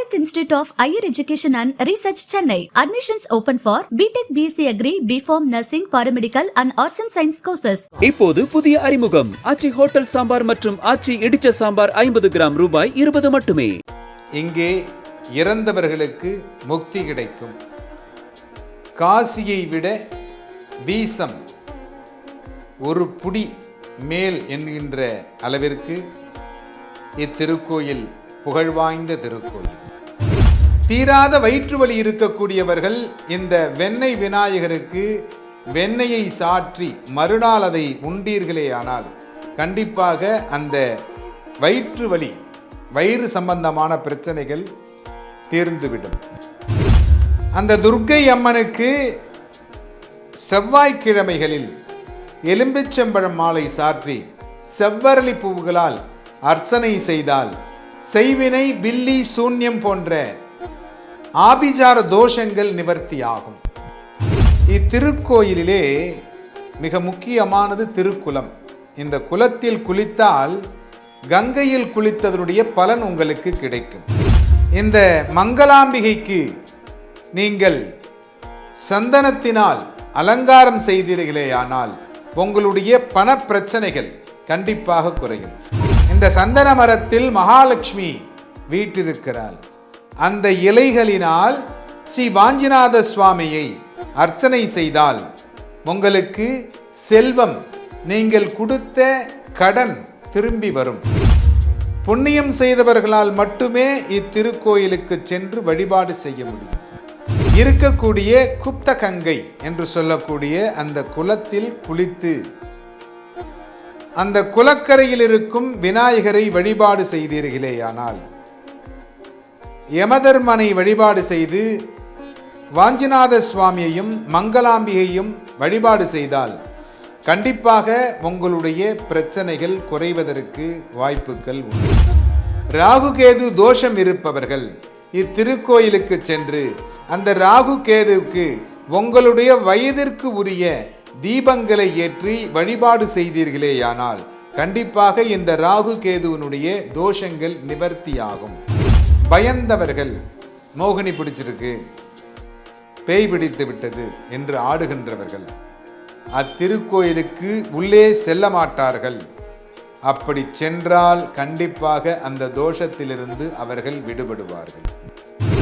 Bharat Institute of Higher Education and Research, Chennai. Admissions open for BTech, BSc Agri, BPharm, Nursing, Paramedical and Arts and Science courses. இப்போது புதிய அறிமுகம் ஆச்சி hotel sambar மற்றும் ஆச்சி இடிச்ச சாம்பார் ஐம்பது gram ரூபாய் இருபது மட்டுமே இங்கே இறந்தவர்களுக்கு முக்தி கிடைக்கும் காசியை விட வீசம் ஒரு புடி மேல் என்கின்ற அளவிற்கு இத்திருக்கோயில் புகழ்வாய்ந்த திருக்கோயில் தீராத வயிற்று வலி இருக்கக்கூடியவர்கள் இந்த வெண்ணெய் விநாயகருக்கு வெண்ணெயை சாற்றி மறுநாள் அதை உண்டீர்களே ஆனால் கண்டிப்பாக அந்த வயிற்று வலி வயிறு சம்பந்தமான பிரச்சனைகள் தீர்ந்துவிடும். அந்த துர்க்கை அம்மனுக்கு செவ்வாய்க்கிழமைகளில் எலும்பிச்சம்பழம் மாலை சாற்றி செவ்வரளி பூவுகளால் அர்ச்சனை செய்தால் செய்வினை பில்லி சூன்யம் போன்ற ஆபிஜார தோஷங்கள் நிவர்த்தியாகும். இத்திருக்கோயிலிலே மிக முக்கியமானது திருக்குலம் இந்த குலத்தில் குளித்தால் கங்கையில் குளித்ததனுடைய பலன் உங்களுக்கு கிடைக்கும். இந்த மங்களாம்பிகைக்கு நீங்கள் சந்தனத்தினால் அலங்காரம் செய்தீர்களேயானால் உங்களுடைய பண பிரச்சனைகள் கண்டிப்பாக குறையும். இந்த சந்தன மரத்தில் மகாலட்சுமி வீட்டிருக்கிறாள் அந்த இலைகளினால் ஸ்ரீ வாஞ்சிநாத சுவாமியை அர்ச்சனை செய்தால் உங்களுக்கு செல்வம் நீங்கள் கொடுத்த கடன் திரும்பி வரும். புண்ணியம் செய்தவர்களால் மட்டுமே இத்திருக்கோயிலுக்கு சென்று வழிபாடு செய்ய முடியும். இருக்கக்கூடிய குப்த கங்கை என்று சொல்லக்கூடிய அந்த குலத்தில் குளித்து அந்த குலக்கரையில் இருக்கும் விநாயகரை வழிபாடு செய்தீர்களேயானால் யமதர்மனை வழிபாடு செய்து வாஞ்சிநாத சுவாமியையும் மங்களாம்பிகையும் வழிபாடு செய்தால் கண்டிப்பாக உங்களுடைய பிரச்சனைகள் குறைவதற்கு வாய்ப்புகள் உண்டு. ராகுகேது தோஷம் இருப்பவர்கள் இத்திருக்கோயிலுக்கு சென்று அந்த ராகு கேதுவுக்கு உங்களுடைய வயதிற்கு உரிய தீபங்களை ஏற்றி வழிபாடு செய்தீர்களேயானால் கண்டிப்பாக இந்த ராகு கேதுவனுடைய தோஷங்கள் நிவர்த்தியாகும். பயந்தவர்கள் மோகினி பிடிச்சிருக்கு பேய் பிடித்து விட்டது என்று ஆடுகின்றவர்கள். அத்திருக்கோயிலுக்கு உள்ளே செல்ல மாட்டார்கள். அப்படி சென்றால் கண்டிப்பாக அந்த தோஷத்திலிருந்து அவர்கள் விடுபடுவார்கள்.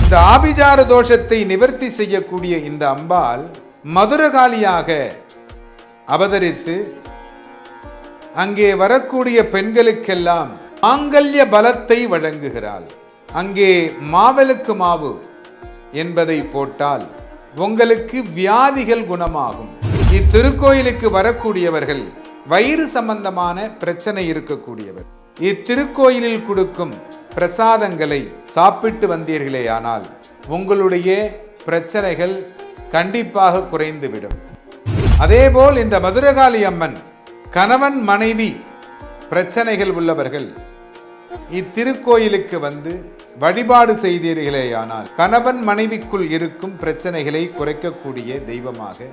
இந்த ஆபிஜார தோஷத்தை நிவர்த்தி செய்யக்கூடிய இந்த அம்பாள் மதுரகாளியாக அவதரித்து அங்கே வரக்கூடிய பெண்களுக்கெல்லாம் மாங்கல்ய பலத்தை வழங்குகிறாள். அங்கே மாவலுக்கு மாவு என்பதை போட்டால் உங்களுக்கு வியாதிகள் குணமாகும். இத்திருக்கோயிலுக்கு வரக்கூடியவர்கள் வயிறு சம்பந்தமான பிரச்சனை இருக்கக்கூடியவர். இத்திருக்கோயிலில் கொடுக்கும் பிரசாதங்களை சாப்பிட்டு வந்தீர்களேயானால் உங்களுடைய பிரச்சனைகள் கண்டிப்பாக குறைந்துவிடும். அதேபோல் இந்த மதுரகாளி அம்மன் கணவன் மனைவி பிரச்சனைகள் உள்ளவர்கள் இத்திருக்கோயிலுக்கு வந்து வழிபாடு செய்தீர்களேயானால் கணவன் மனைவிக்குள் இருக்கும் பிரச்சனைகளை குறைக்கக்கூடிய தெய்வமாக.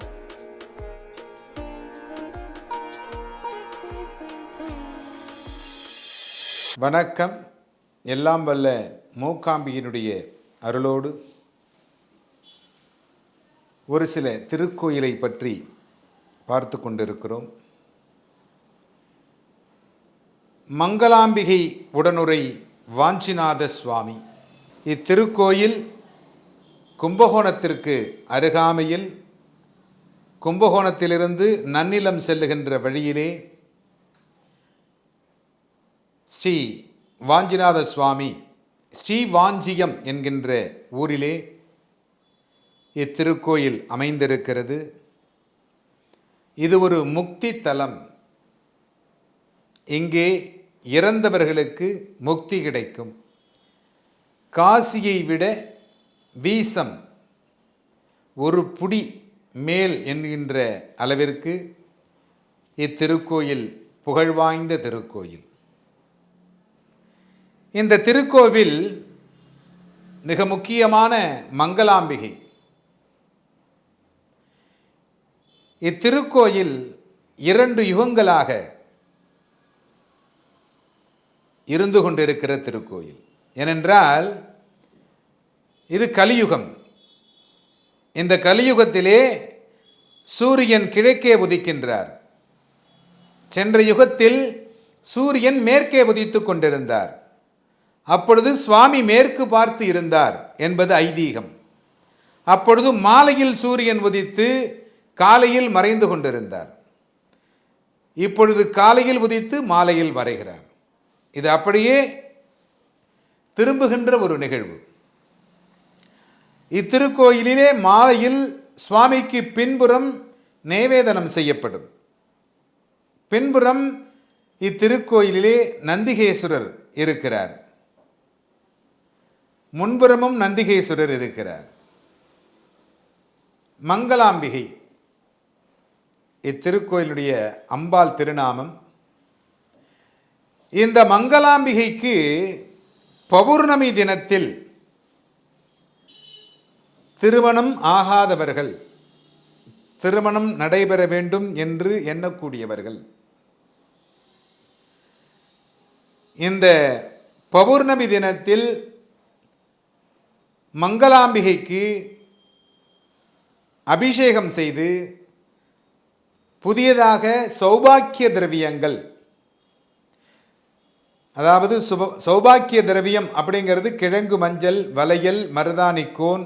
வணக்கம். எல்லாம் வல்ல மூக்காம்பியினுடைய அருளோடு. ஒரு சில திருக்கோயிலை பற்றி பார்த்து கொண்டிருக்கிறோம். மங்களாம்பிகை உடனுரை வாஞ்சிநாத சுவாமி இத்திருக்கோயில் கும்பகோணத்திற்கு அருகாமையில் கும்பகோணத்திலிருந்து நன்னிலம் செல்லுகின்ற வழியிலே ஸ்ரீ வாஞ்சிநாத சுவாமி ஸ்ரீ வாஞ்சியம் என்கின்ற ஊரிலே இத்திருக்கோயில் அமைந்திருக்கிறது. இது ஒரு முக்தி தலம். இங்கே இறந்தவர்களுக்கு முக்தி கிடைக்கும். காசியை விட வீசம் ஒரு புடி மேல் என்கின்ற அளவிற்கு இத்திருக்கோயில் புகழ்வாய்ந்த திருக்கோயில். இந்த திருக்கோவில் மிக முக்கியமான மங்களாம்பிகை. இத்திருக்கோயில் இரண்டு யுகங்களாக இருந்து கொண்டிருக்கிற திருக்கோயில். ஏனென்றால் இது கலியுகம். இந்த கலியுகத்திலே சூரியன் கிழக்கே உதிக்கின்றார். சென்ற யுகத்தில் சூரியன் மேற்கே உதித்துக் கொண்டிருந்தார். அப்பொழுது சுவாமி மேற்கு பார்த்து இருந்தார் என்பது ஐதீகம். அப்பொழுது மாலையில் சூரியன் உதித்து காலையில் மறைந்து கொண்டிருந்தார். இப்பொழுது காலையில் உதித்து மாலையில் மறைகிறார். இது அப்படியே திரும்புகின்ற ஒரு நிகழ்வு. இத்திருக்கோயிலிலே மாலையில் சுவாமிக்கு பின்புறம் நேவேதனம் செய்யப்படும். பின்புறம் இத்திருக்கோயிலிலே நந்திகேஸ்வரர் இருக்கிறார். முன்புறமும் நந்திகேஸ்வரர் இருக்கிறார். மங்களாம்பிகை இத்திருக்கோயிலுடைய அம்பாள் திருநாமம் இந்த மங்களாம்பிகைக்கு பௌர்ணமி தினத்தில் திருமணம் ஆகாதவர்கள் திருமணம் நடைபெற வேண்டும் என்று எண்ணக்கூடியவர்கள். இந்த பௌர்ணமி தினத்தில் மங்களாம்பிகைக்கு அபிஷேகம் செய்து புதியதாக சௌபாக்கிய திரவியங்கள் அதாவது சுப சௌபாக்கிய திரவியம் அப்படிங்கிறது கிழங்கு மஞ்சள் வளையல் மருதாணிக்கோன்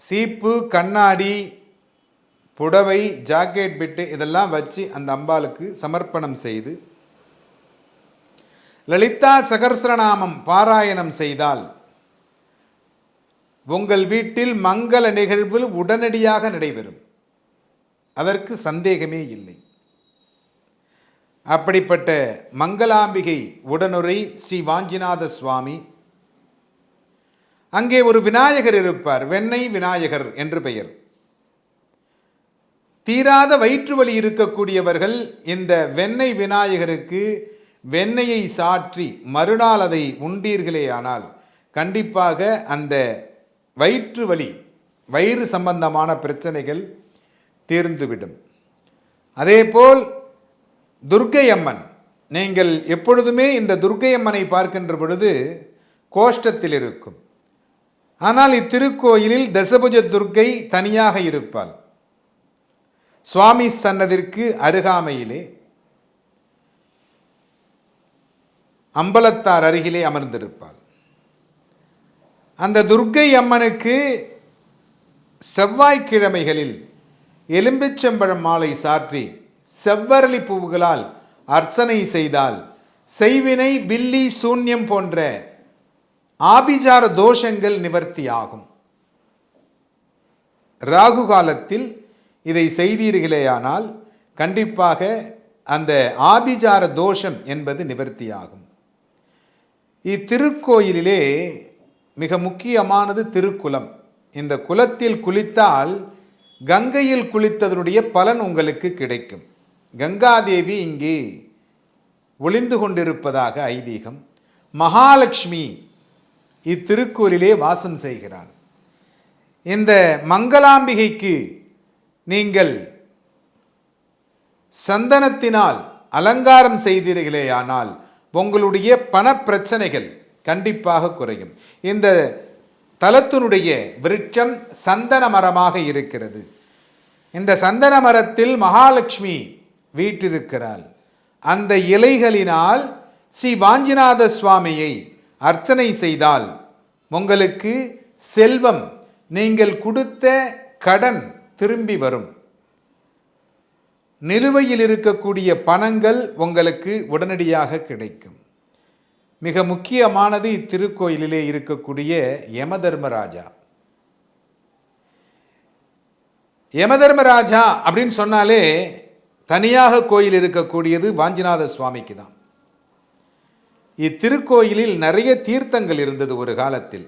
சீப்பு கண்ணாடி புடவை ஜாக்கெட் பிட்டு இதெல்லாம் வச்சு அந்த அம்பாளுக்கு சமர்ப்பணம் செய்து லலிதா சகர்சரநாமம் பாராயணம் செய்தால் உங்கள் வீட்டில் மங்கள நிகழ்வு உடனடியாக நடைபெறும். அதற்கு சந்தேகமே இல்லை. அப்படிப்பட்ட மங்களாம்பிகை உடனுரை ஸ்ரீ வாஞ்சிநாத சுவாமி. அங்கே ஒரு விநாயகர் இருப்பார் வெண்ணெய் விநாயகர் என்று பெயர். தீராத வயிற்று வலி இருக்கக்கூடியவர்கள் இந்த வெண்ணெய் விநாயகருக்கு வெண்ணெயை சாற்றி மறுநாள் அதை உண்டீர்களே ஆனால் கண்டிப்பாக அந்த வயிற்று வலி வயிறு சம்பந்தமான பிரச்சனைகள் தீர்ந்துவிடும். அதேபோல் துர்க்கை அம்மன் நீங்கள் எப்பொழுதுமே இந்த துர்க்கை அம்மனை பார்க்கின்ற பொழுது கோஷ்டத்தில் இருக்கும். ஆனால் இத்திருக்கோயிலில் தசபுஜ துர்க்கை தனியாக இருப்பாள். சுவாமி சன்னதிற்கு அருகாமையிலே அம்பலத்தார் அருகிலே அமர்ந்திருப்பாள். அந்த துர்க்கை அம்மனுக்கு செவ்வாய்க்கிழமைகளில் எலும்பிச்சம்பழம் மாலை சாற்றி செவ்வரளி பூவுகளால் அர்ச்சனை செய்தால் செய்வினை வில்லி சூன்யம் போன்ற ஆபிஜார தோஷங்கள் நிவர்த்தியாகும். ராகு காலத்தில் இதை செய்தீர்களேயானால் கண்டிப்பாக அந்த ஆபிஜார தோஷம் என்பது நிவர்த்தியாகும். இத்திருக்கோயிலிலே மிக முக்கியமானது திருக்குலம் இந்த குலத்தில் குளித்தால் கங்கையில் குளித்ததனுடைய பலன் உங்களுக்கு கிடைக்கும். கங்காதேவி இங்கே ஒளிந்து கொண்டிருப்பதாக ஐதீகம். மகாலட்சுமி இத்திருக்கோயிலே வாசம் செய்கிறாள். இந்த மங்களாம்பிகைக்கு நீங்கள் சந்தனத்தினால் அலங்காரம் செய்தீர்களேயானால் உங்களுடைய பணப்பிரச்சனைகள் கண்டிப்பாக குறையும். இந்த தலத்தினுடைய விருட்சம் சந்தன மரமாக இருக்கிறது. இந்த சந்தன மரத்தில் மகாலட்சுமி வீற்றிருக்கிறாள். அந்த இலைகளினால் ஸ்ரீ வாஞ்சிநாத சுவாமியை அர்ச்சனை செய்தால் உங்களுக்கு செல்வம் நீங்கள் கொடுத்த கடன் திரும்பி வரும். நிலுவையில் இருக்கக்கூடிய பணங்கள் உங்களுக்கு உடனடியாக கிடைக்கும். மிக முக்கியமானது இத்திருக்கோயிலிலே இருக்கக்கூடிய யமதர்மராஜா. யமதர்மராஜா அப்படின்னு சொன்னாலே தனியாக கோயில் இருக்கக்கூடியது வாஞ்சிநாத சுவாமிக்கு தான் இத்திருக்கோயிலில் நிறைய தீர்த்தங்கள் இருந்தது ஒரு காலத்தில்.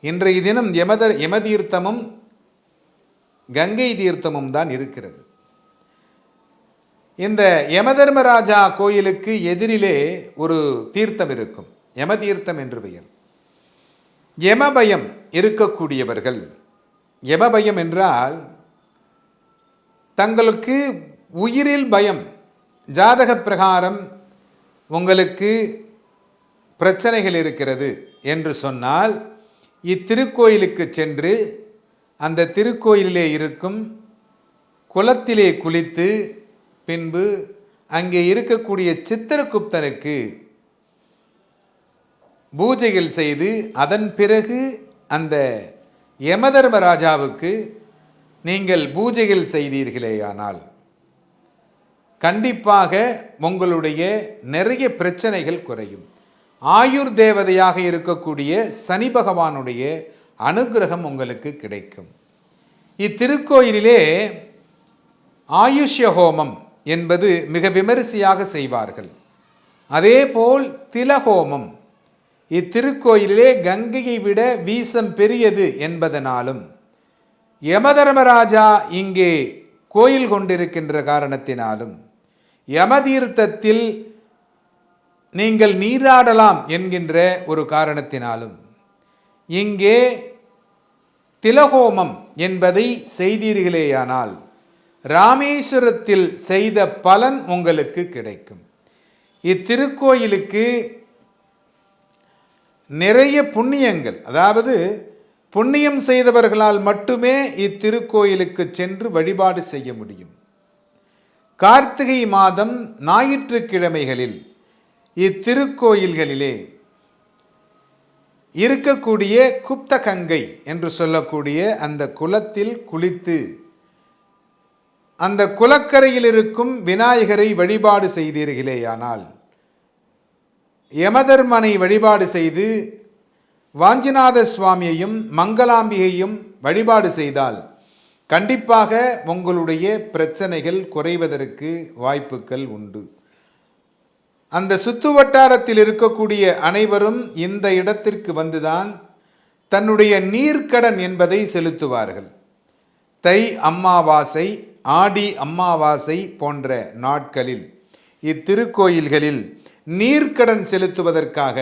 இன்றைய தினம் யமத யமதீர்த்தமும் கங்கை தீர்த்தமும் தான் இருக்கிறது. இந்த யமதர்மராஜா கோயிலுக்கு எதிரிலே ஒரு தீர்த்தம் இருக்கும். யமதீர்த்தம் என்று பெயர். யமபயம் இருக்கக்கூடியவர்கள். யமபயம் என்றால் தங்களுக்கு உயிரில் பயம் ஜாதக பிரகாரம் உங்களுக்கு பிரச்சனைகள் இருக்கிறது என்று சொன்னால் இத்திருக்கோயிலுக்கு சென்று அந்த திருக்கோயிலிலே இருக்கும் குளத்திலே குளித்து பின்பு அங்கே இருக்கக்கூடிய சித்திரகுப்தனுக்கு பூஜைகள் செய்து அதன் பிறகு அந்த யமதர்மராஜாவுக்கு நீங்கள் பூஜைகள் செய்தீர்களேயானால் கண்டிப்பாக உங்களுடைய நிறைய பிரச்சனைகள் குறையும். ஆயுர் தேவதையாக இருக்கக்கூடிய சனி பகவானுடைய அனுக்கிரகம் உங்களுக்கு கிடைக்கும். இத்திருக்கோயிலிலே ஆயுஷ்ய ஹோமம் என்பது மிக விமரிசையாக செய்வார்கள். அதேபோல் திலஹோமம். இத்திருக்கோயிலிலே கங்கையை விட வீசம் பெரியது என்பதனாலும் யமதர்மராஜா இங்கே கோயில் கொண்டிருக்கின்ற காரணத்தினாலும் யமதீர்த்தத்தில் நீங்கள் நீராடலாம் என்கின்ற ஒரு காரணத்தினாலும் இங்கே திலகோமம் என்பதை செய்தீர்களேயானால் ராமேஸ்வரத்தில் செய்த பலன் உங்களுக்கு கிடைக்கும். இத்திருக்கோயிலுக்கு நிறைய புண்ணியங்கள் அதாவது புண்ணியம் செய்தவர்களால் மட்டுமே இத்திருக்கோயிலுக்கு சென்று வழிபாடு செய்ய முடியும். கார்த்திகை மாதம் ஞாயிற்றுக்கிழமைகளில் இத்திருக்கோயில்களிலே இருக்கக்கூடிய குப்தகங்கை என்று சொல்லக்கூடிய அந்த குலத்தில் குளித்து அந்த குலக்கரையில் இருக்கும் விநாயகரை வழிபாடு செய்தீர்களேயானால் யமதர்மனை வழிபாடு செய்து வாஞ்சிநாத சுவாமியையும் மங்களாம்பிகையும் வழிபாடு செய்தால் கண்டிப்பாக உங்களுடைய பிரச்சனைகள் குறைவதற்கு வாய்ப்புகள் உண்டு. அந்த சுத்து வட்டாரத்தில் இருக்கக்கூடிய அனைவரும் இந்த இடத்திற்கு வந்துதான் தன்னுடைய நீர்க்கடன் என்பதை செலுத்துவார்கள். தை அம்மாவாசை ஆடி அம்மாவாசை போன்ற நாட்களில் இத்திருக்கோயில்களில் நீர்க்கடன் செலுத்துவதற்காக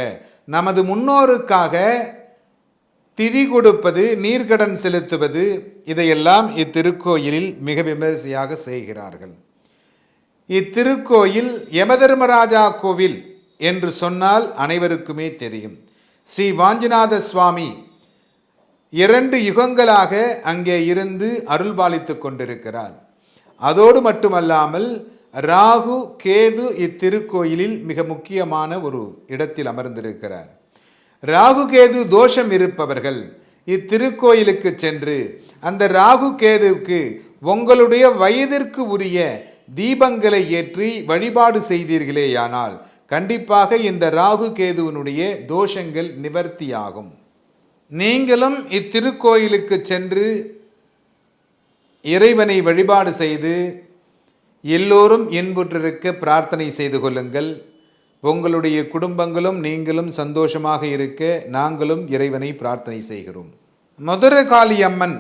நமது முன்னோருக்காக திதி கொடுப்பது நீர்க்கடன் செலுத்துவது இதையெல்லாம் இத்திருக்கோயிலில் மிக விமரிசையாக செய்கிறார்கள். இத்திருக்கோயில் யமதர்மராஜா கோவில் என்று சொன்னால் அனைவருக்குமே தெரியும். ஸ்ரீ வாஞ்சிநாத சுவாமி இரண்டு யுகங்களாக அங்கே இருந்து அருள்பாலித்து கொண்டிருக்கிறார். அதோடு மட்டுமல்லாமல் ராகு கேது இத்திருக்கோயிலில் மிக முக்கியமான ஒரு இடத்தில் அமர்ந்திருக்கிறார். ராகு கேது தோஷம் இருப்பவர்கள் இத்திருக்கோயிலுக்கு சென்று அந்த ராகு கேதுவுக்கு உங்களுடைய வயதிற்கு உரிய தீபங்களை ஏற்றி வழிபாடு செய்தீர்களேயானால் கண்டிப்பாக இந்த ராகு கேதுவினுடைய தோஷங்கள் நிவர்த்தியாகும். நீங்களும் இத்திருக்கோயிலுக்கு சென்று இறைவனை வழிபாடு செய்து எல்லோரும் இன்புற்றிருக்க பிரார்த்தனை செய்து கொள்ளுங்கள். உங்களுடைய குடும்பங்களும் நீங்களும் சந்தோஷமாக இருக்க நாங்களும் இறைவனை பிரார்த்தனை செய்கிறோம். மதுரகாளி அம்மன்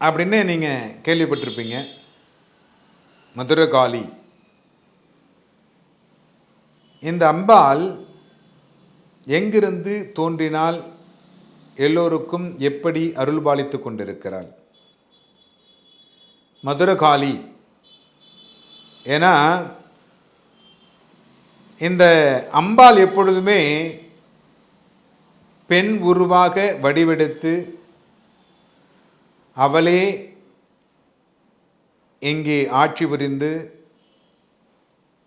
அப்படின்னு நீங்கள் கேள்விப்பட்டிருப்பீங்க. மதுரகாளி இந்த அம்பாள் எங்கிருந்து தோன்றினால் எல்லோருக்கும் எப்படி அருள்பாலித்து கொண்டிருக்கிறாள்? மதுரகாளி ஏன்னா இந்த அம்பாள் எப்பொழுதுமே பெண் உருவாக வடிவெடுத்து அவளே இங்கே ஆட்சி புரிந்து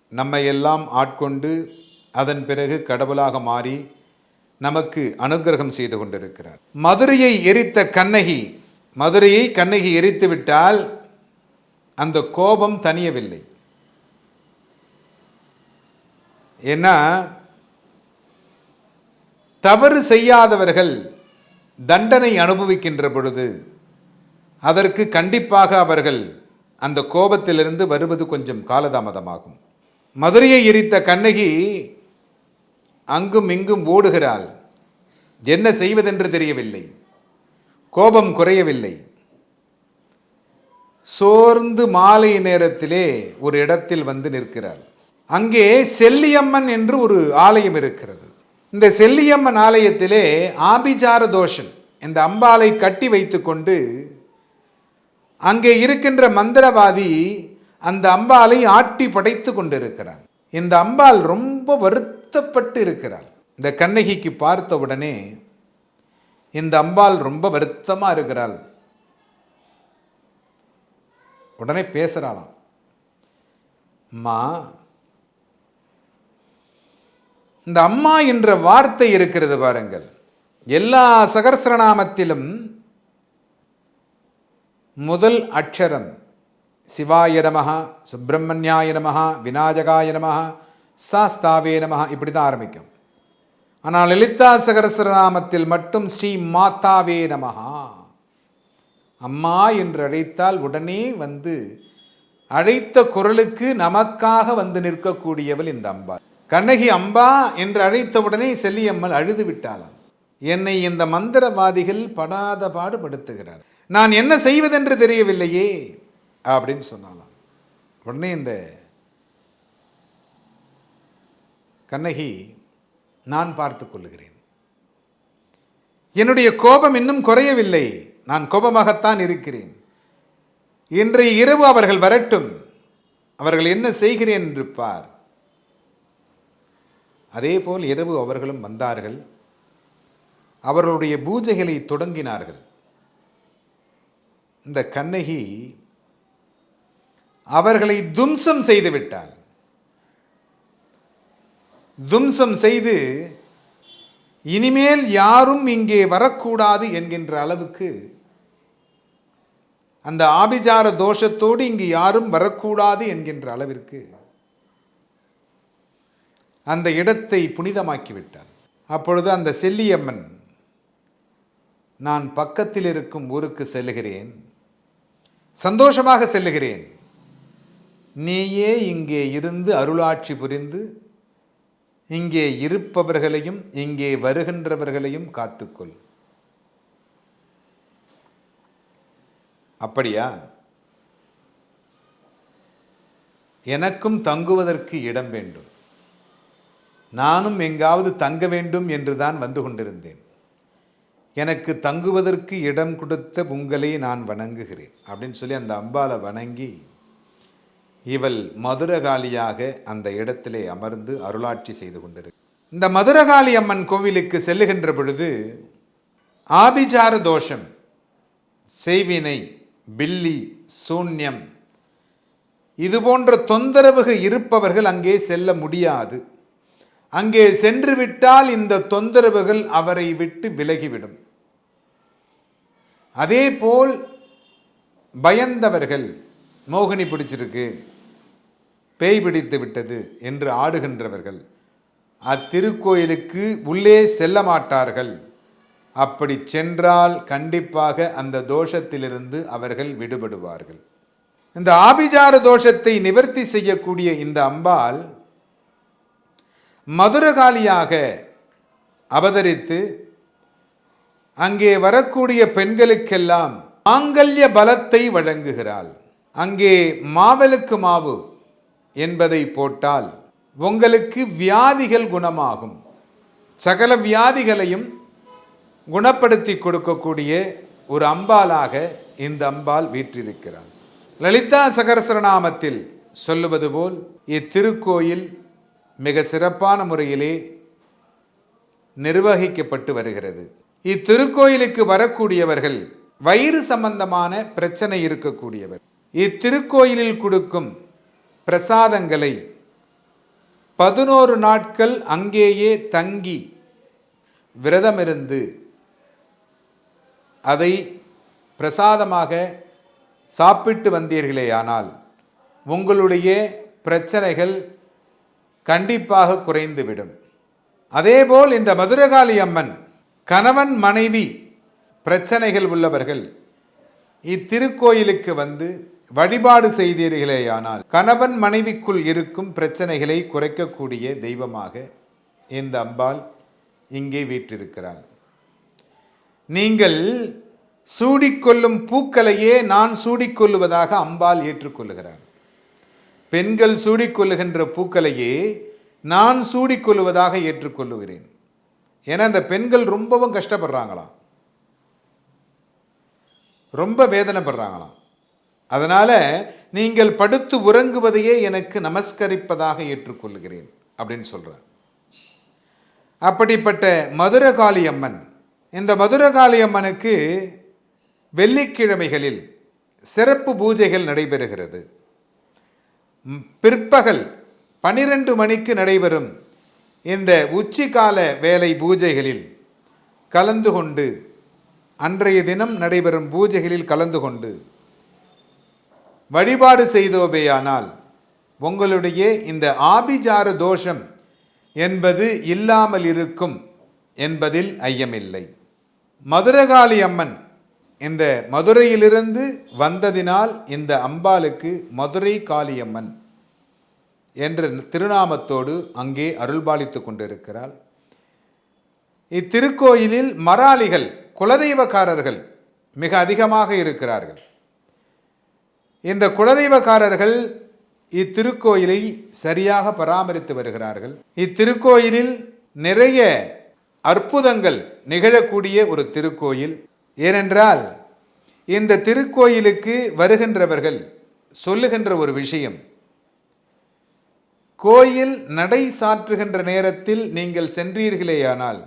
நம்மை எல்லாம் ஆட்கொண்டு அதன் பிறகு கடவுளாக மாறி நமக்கு அனுக்கிரகம் செய்து கொண்டிருக்கிறார். மதுரையை எரித்த கண்ணகி மதுரையை கண்ணகி எரித்து விட்டால் அந்த கோபம் தனியவில்லை ஏன்னா தவறு செய்யாதவர்கள் தண்டனை அனுபவிக்கின்ற பொழுது அதற்கு கண்டிப்பாக அவர்கள் அந்த கோபத்திலிருந்து வருவது கொஞ்சம் காலதாமதமாகும். மதுரையை எரித்த கண்ணகி அங்கும் இங்கும் ஓடுகிறாள். என்ன செய்வதென்று தெரியவில்லை. கோபம் குறையவில்லை. சோர்ந்து மாலை நேரத்திலே ஒரு இடத்தில் வந்து நிற்கிறாள். அங்கே செல்லியம்மன் என்று ஒரு ஆலயம் இருக்கிறது. இந்த செல்லியம்மன் ஆலயத்திலே ஆபிஜார தோஷன் இந்த அம்பாலை கட்டி வைத்துக்கொண்டு அங்கே இருக்கின்ற மந்திரவாதி அந்த அம்பாலை ஆட்டி படைத்து கொண்டிருக்கிறான். இந்த அம்பாள் ரொம்ப வருத்தப்பட்டு இருக்கிறாள். இந்த கண்ணகிக்கு பார்த்த உடனே இந்த அம்பாள் ரொம்ப வருத்தமாக இருக்கிறாள். உடனே பேசுகிறாளாம் அம்மா இந்த அம்மா என்ற வார்த்தை இருக்கிறது பாருங்கள். எல்லா சகசிரநாமத்திலும் முதல் அக்ஷரம் சிவாய நமகா சுப்பிரமணியாய நமகா விநாயகாய நமகா சாஸ்தாவே நமகா இப்படி தான் ஆரம்பிக்கும். ஆனால் லலிதா சகரசரநாமத்தில் மட்டும் ஸ்ரீ மாதாவே நமகா அம்மா என்று அழைத்தால் உடனே வந்து அழைத்த குரலுக்கு நமக்காக வந்து நிற்கக்கூடியவள் இந்த அம்பாள். கண்ணகி அம்பா என்று அழைத்தவுடனே செல்லியம்மல் அழுது விட்டாளாம் என்னை இந்த மந்திரவாதிகள் படாத பாடுபடுத்துகிறார் நான் என்ன செய்வதென்று தெரியவில்லையே அப்படின்னு சொன்னாலாம் உடனே இந்த கண்ணகி நான் பார்த்து கொள்ளுகிறேன். என்னுடைய கோபம் இன்னும் குறையவில்லை. நான் கோபமாகத்தான் இருக்கிறேன். இன்றைய இரவு அவர்கள் வரட்டும். அவர்கள் என்ன செய்கிறேன் என்று பார். அதேபோல் இரவு அவர்களும் வந்தார்கள். அவர்களுடைய பூஜைகளை தொடங்கினார்கள். இந்த கண்ணகி அவர்களை தும்சம் செய்து விட்டாள். தும்சம் செய்து இனிமேல் யாரும் இங்கே வரக்கூடாது என்கின்ற அளவுக்கு அந்த ஆபிஜார தோஷத்தோடு இங்கு யாரும் வரக்கூடாது என்கின்ற அளவிற்கு அந்த இடத்தை புனிதமாக்கி விட்டார் அப்பொழுது அந்த செல்லியம்மன் நான் பக்கத்தில் இருக்கும் ஊருக்கு செல்லுகிறேன். சந்தோஷமாக செல்லுகிறேன். நீயே இங்கே இருந்து அருளாட்சி புரிந்து இங்கே இருப்பவர்களையும் இங்கே வருகின்றவர்களையும் காத்துக்கொள். அப்படியா? எனக்கும் தங்குவதற்கு இடம் வேண்டும். நானும் எங்காவது தங்க வேண்டும் என்று தான் வந்து கொண்டிருந்தேன். எனக்கு தங்குவதற்கு இடம் கொடுத்த உங்களை நான் வணங்குகிறேன் அப்படின்னு சொல்லி அந்த அம்பாவை வணங்கி இவள் மதுரகாளியாக அந்த இடத்திலே அமர்ந்து அருளாட்சி செய்து கொண்டிருக்கு இந்த மதுரகாளி அம்மன் கோவிலுக்கு செல்லுகின்ற பொழுது ஆபிஜார தோஷம் செய்வினை பில்லி சூன்யம் இது போன்ற தொந்தரவுகள் இருப்பவர்கள் அங்கே செல்ல முடியாது. அங்கே சென்று விட்டால் இந்த தொந்தரவுகள் அவரை விட்டு விலகிவிடும். அதேபோல் பயந்தவர்கள் மோகினி பிடிச்சிருக்கு பேய் பிடித்து விட்டது என்று ஆடுகின்றவர்கள் அத்திருக்கோயிலுக்கு உள்ளே செல்ல மாட்டார்கள். அப்படி சென்றால் கண்டிப்பாக அந்த தோஷத்திலிருந்து அவர்கள் விடுபடுவார்கள். இந்த ஆபிஜார தோஷத்தை நிவர்த்தி செய்யக்கூடிய இந்த அம்பாள் மதுரகாளியாக அவதரித்து அங்கே வரக்கூடிய பெண்களுக்கெல்லாம் மாங்கல்ய பலத்தை வழங்குகிறாள். அங்கே மாவலுக்கு மாவு என்பதை போட்டால் உங்களுக்கு வியாதிகள் குணமாகும். சகல வியாதிகளையும் குணப்படுத்தி கொடுக்கக்கூடிய ஒரு அம்பாலாக இந்த அம்பாள் வீற்றிருக்கிறார் லலிதா சகரசரநாமத்தில் சொல்லுவது போல் இத்திருக்கோயில் மிக சிறப்பான முறையிலே நிர்வகிக்கப்பட்டு வருகிறது. இத்திருக்கோயிலுக்கு வரக்கூடியவர்கள் வயிறு சம்பந்தமான பிரச்சனை இருக்கக்கூடியவர். இத்திருக்கோயிலில் கொடுக்கும் பிரசாதங்களை பதினோரு நாட்கள் அங்கேயே தங்கி விரதமிருந்து அதை பிரசாதமாக சாப்பிட்டு வந்தீர்களேயானால் உங்களுடைய பிரச்சனைகள் கண்டிப்பாக குறைந்துவிடும். அதேபோல் இந்த மதுரகாளி அம்மன் கணவன் மனைவி பிரச்சனைகள் உள்ளவர்கள் இத்திருக்கோயிலுக்கு வந்து வழிபாடு செய்தீர்களேயானால் கணவன் மனைவிக்குள் இருக்கும் பிரச்சனைகளை குறைக்கக்கூடிய தெய்வமாக இந்த அம்பாள் இங்கே வீற்றிருக்கிறாள். நீங்கள் சூடிக்கொள்ளும் பூக்களையே நான் சூடிக்கொள்ளுவதாக அம்பாள் ஏற்றுக்கொள்ளுகிறார் பெண்கள் சூடிக்கொள்ளுகின்ற பூக்களையே நான் சூடிக்கொள்ளுவதாக ஏற்றுக்கொள்ளுகிறேன். ஏன்னா இந்த பெண்கள் ரொம்பவும் கஷ்டப்படுறாங்களாம். ரொம்ப வேதனைப்படுறாங்களாம். அதனால் நீங்கள் படுத்து உறங்குவதையே எனக்கு நமஸ்கரிப்பதாக ஏற்றுக்கொள்ளுகிறேன் அப்படின்னு சொல்கிறார் அப்படிப்பட்ட மதுரகாளி அம்மன் இந்த மதுரகாளி அம்மனுக்கு வெள்ளிக்கிழமைகளில் சிறப்பு பூஜைகள் நடைபெறுகிறது. பிற்பகல் பனிரெண்டு மணிக்கு நடைபெறும் இந்த உச்சிகால வேலை பூஜைகளில் கலந்து கொண்டு அன்றைய தினம் நடைபெறும் பூஜைகளில் கலந்து கொண்டு வழிபாடு செய்தோபேயானால் உங்களுடைய இந்த ஆபிஜார தோஷம் என்பது இல்லாமல் இருக்கும் என்பதில் ஐயமில்லை. மதுரகாளி அம்மன் இந்த மதுரையிலிருந்து வந்ததினால் இந்த அம்பாளுக்கு மதுரை காளியம்மன் என்ற திருநாமத்தோடு அங்கே அருள்பாலித்து கொண்டிருக்கிறாள். இத்திருக்கோயிலில் மராளிகள் குலதெய்வக்காரர்கள் மிக அதிகமாக இருக்கிறார்கள். இந்த குலதெய்வக்காரர்கள் இத்திருக்கோயிலை சரியாக பராமரித்து வருகிறார்கள். இத்திருக்கோயிலில் நிறைய அற்புதங்கள் நிகழக்கூடிய ஒரு திருக்கோயில். ஏனென்றால் இந்த திருக்கோயிலுக்கு வருகின்றவர்கள் சொல்லுகின்ற ஒரு விஷயம். கோயில் நடை சாற்றுகின்ற நேரத்தில் நீங்கள் சென்றீர்களேயானால்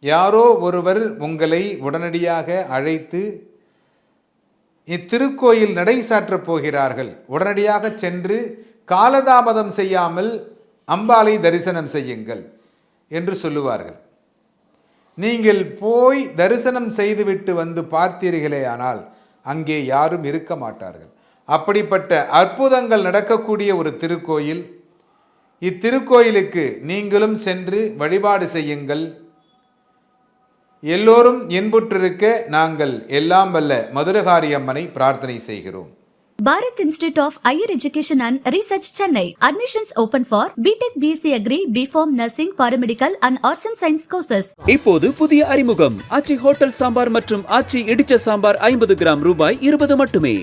யாரோ ஒருவர் உங்களை உடனடியாக அழைத்து இத்திருக்கோயில் நடை சாற்றப் போகிறார்கள். உடனடியாக சென்று காலதாமதம் செய்யாமல் அம்பாளை தரிசனம் செய்யுங்கள் என்று சொல்லுவார்கள். நீங்கள் போய் தரிசனம் செய்துவிட்டு வந்து பார்த்தீர்களே ஆனால் அங்கே யாரும் இருக்க மாட்டார்கள். அப்படிப்பட்ட அற்புதங்கள் நடக்கக்கூடிய ஒரு திருக்கோயில் இத்திருக்கோயிலுக்கு நீங்களும் சென்று வழிபாடு செய்யுங்கள். எல்லோரும் இன்புற்றிருக்க நாங்கள் எல்லாம் வல்ல மதுரகாரியம்மனை பிரார்த்தனை செய்கிறோம். Bharat Institute of Higher Education and Research Chennai. Admissions open for BTech BSc Agri, BPharm Nursing, Paramedical and Arts and Science courses. இப்போது புதிய அறிமுகம் ஆச்சி ஹோட்டல் சாம்பார் மற்றும் ஆச்சி இடிச்ச சாம்பார் ஐம்பது கிராம் ரூபாய் இருபது மட்டுமே